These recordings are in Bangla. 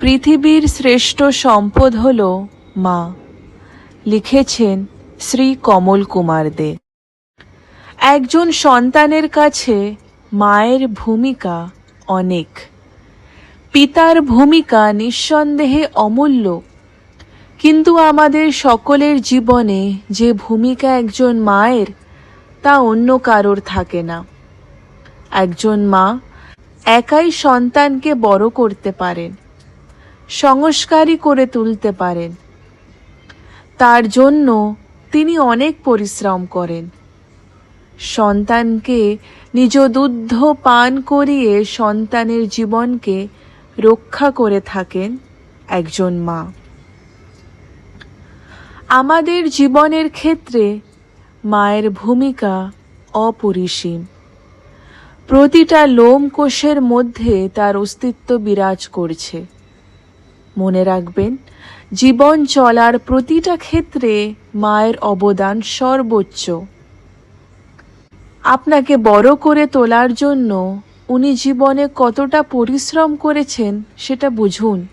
পৃথিবীর শ্রেষ্ঠ সম্পদ হল মা, লিখেছেন শ্রী কমল কুমার দে। একজন সন্তানের কাছে মায়ের ভূমিকা অনেক। পিতার ভূমিকা নিঃসন্দেহে অমূল্য। কিন্তু আমাদের সকলের জীবনে যে ভূমিকা একজন মায়ের, তা অন্য কারোর থাকে না। একজন মা একাই সন্তানকে বড় করতে পারেন। সংস্কারী করে তুলতে পারেন। তার জন্য তিনি অনেক পরিশ্রম করেন। সন্তানকে নিজ দুগ্ধ পান করিয়ে সন্তানের জীবনকে রক্ষা করে থাকেন একজন মা। আমাদের জীবনের ক্ষেত্রে মায়ের ভূমিকা অপরিসীম। প্রতিটা লোমকোষের মধ্যে তার অস্তিত্ব বিরাজ করছে। মনে রাখবেন, জীবন চলার প্রতিটা ক্ষেত্রে মায়ের অবদান সর্বোচ্চ। আপনাকে বড় করে তোলার জন্য উনি জীবনে কতটা পরিশ্রম করেছেন সেটা বুঝুন।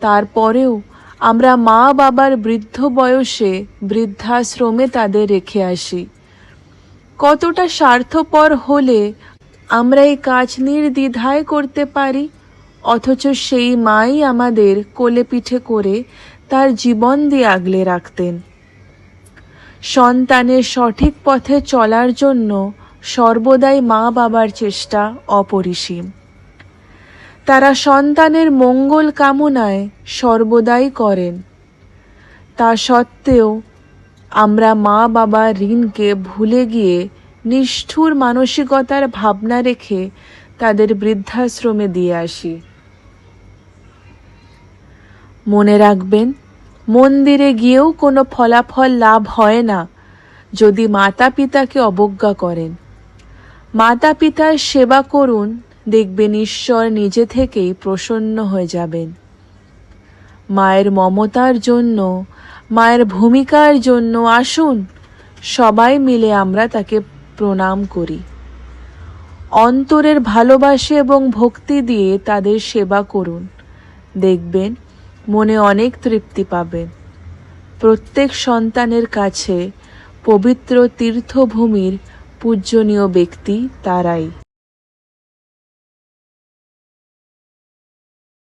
তারপরেও আমরা মা বাবার বৃদ্ধ বয়সে বৃদ্ধাশ্রমে তাদের রেখে আসি। কতটা স্বার্থপর হলে আমরা এই কাজ নির্দ্বিধায় করতে পারি? অথচ সেই মাই আমাদের কোলে পিঠে করে তার জীবন দিয়ে আগলে রাখতেন। সন্তানের সঠিক পথে চলার জন্য সর্বদাই মা বাবার চেষ্টা অপরিসীম। তারা সন্তানের মঙ্গল কামনায় সর্বদাই করেন। তা সত্ত্বেও আমরা মা বাবার ঋণকে ভুলে গিয়ে নিষ্ঠুর মানসিকতার ভাবনা রেখে তাদের বৃদ্ধাশ্রমে দিয়ে আসি। মনে রাখবেন, মন্দিরে গিয়েও কোনো ফলাফল লাভ হয় না যদি মাতা পিতাকে অবজ্ঞা করেন। মাতা পিতার সেবা করুন, দেখবেন ঈশ্বর নিজে থেকেই প্রসন্ন হয়ে যাবেন। মায়ের মমতার জন্য, মায়ের ভূমিকার জন্য আসুন, সবাই মিলে আমরা তাকে প্রণাম করি। অন্তরের ভালোবাসে এবং ভক্তি দিয়ে তাদের সেবা করুন, দেখবেন মনে অনেক তৃপ্তি পাবেন প্রত্যেক সন্তানের কাছে পবিত্র তীর্থভূমির পূজনীয় ব্যক্তি তারাই।